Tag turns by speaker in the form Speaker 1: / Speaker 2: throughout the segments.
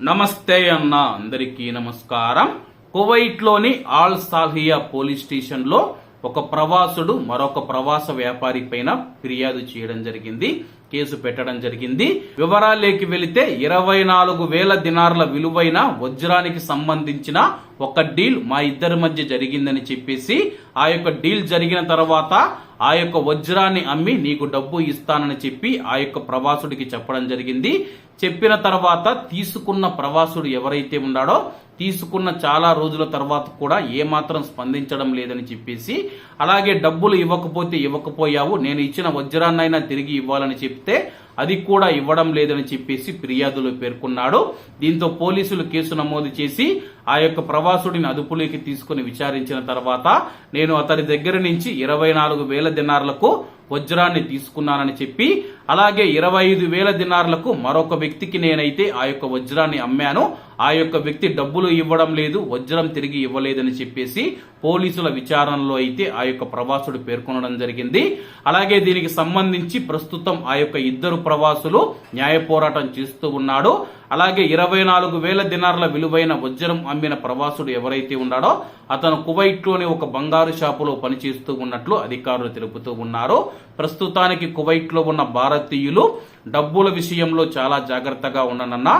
Speaker 1: నమస్తే అన్న అందరికీ నమస్కారం. కువైట్లోని ఆల్ సాహియా పోలీస్ స్టేషన్లో ఒక ప్రవాసుడు మరొక ప్రవాస వ్యాపారి పైన ఫిర్యాదు చేయడం జరిగింది కేసు పెట్టడం జరిగింది. వివరాలేకి వెళితే ఇరవై నాలుగు వేల దినార్ల విలువైన వజ్రానికి సంబంధించిన ఒక డీల్ మా ఇద్దరి మధ్య జరిగిందని చెప్పేసి ఆ యొక్క డీల్ జరిగిన తర్వాత ఆ యొక్క వజ్రాన్ని అమ్మి నీకు డబ్బు ఇస్తానని చెప్పి ఆ యొక్క ప్రవాసుడికి చెప్పడం జరిగింది. చెప్పిన తర్వాత తీసుకున్న ప్రవాసుడు ఎవరైతే ఉన్నాడో తీసుకున్న చాలా రోజుల తర్వాత కూడా ఏమాత్రం స్పందించడం లేదని చెప్పేసి అలాగే డబ్బులు ఇవ్వకపోతే ఇవ్వకపోయావు నేను ఇచ్చిన వజ్రాన్నైనా తిరిగి ఇవ్వాలని చెప్తే అది కూడా ఇవ్వడం లేదని చెప్పేసి ఫిర్యాదులో పేర్కొన్నాడు. దీంతో పోలీసులు కేసు నమోదు చేసి ఆ యొక్క ప్రవాసుడిని అదుపులోకి తీసుకుని విచారించిన తర్వాత నేను అతని దగ్గర నుంచి ఇరవై నాలుగు వేల దినార్లకు వజ్రాన్ని తీసుకున్నానని చెప్పి అలాగే ఇరవై ఐదు వేల దినార్లకు మరొక వ్యక్తికి నేనైతే ఆ యొక్క వజ్రాన్ని అమ్మాను. ఆ యొక్క వ్యక్తి డబ్బులు ఇవ్వడం లేదు వజ్రం తిరిగి ఇవ్వలేదని చెప్పేసి పోలీసుల విచారణలో అయితే ఆ యొక్క ప్రవాసుడు పేర్కొనడం జరిగింది. అలాగే దీనికి సంబంధించి ప్రస్తుతం ఆ యొక్క ఇద్దరు ప్రవాసులు న్యాయ పోరాటం చేస్తూ ఉన్నాడు. అలాగే ఇరవై నాలుగు వేల దినార్ల విలువైన వజ్రం అమ్మిన ప్రవాసుడు ఎవరైతే ఉన్నాడో అతను కువైట్లోని ఒక బంగారు షాపులో పనిచేస్తూ ఉన్నట్లు అధికారులు తెలుపుతూ ఉన్నారు. ప్రస్తుతానికి కువైట్లో ఉన్న భారతీయులు డబ్బుల విషయంలో చాలా జాగ్రత్తగా ఉండనన్నా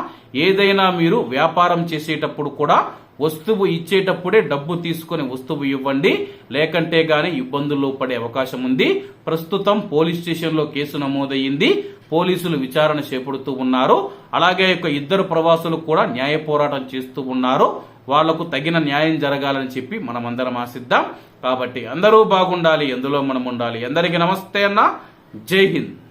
Speaker 1: ఏదైనా మీరు వ్యాపారం చేసేటప్పుడు కూడా వస్తువు ఇచ్చేటప్పుడే డబ్బు తీసుకొని వస్తువు ఇవ్వండి. లేకంటే గాని ఇబ్బందుల్లో పడే అవకాశం ఉంది. ప్రస్తుతం పోలీస్ స్టేషన్లో కేసు నమోదయ్యింది. పోలీసులు విచారణ చేపడుతూ ఉన్నారు. అలాగే యొక్క ఇద్దరు ప్రవాసులు కూడా న్యాయ పోరాటం చేస్తూ ఉన్నారు. వాళ్ళకు తగిన న్యాయం జరగాలని చెప్పి మనమందరం ఆశిద్దాం. కాబట్టి అందరూ బాగుండాలి. ఎందులో మనం ఉండాలి? అందరికీ నమస్తే అన్న. జై హింద్.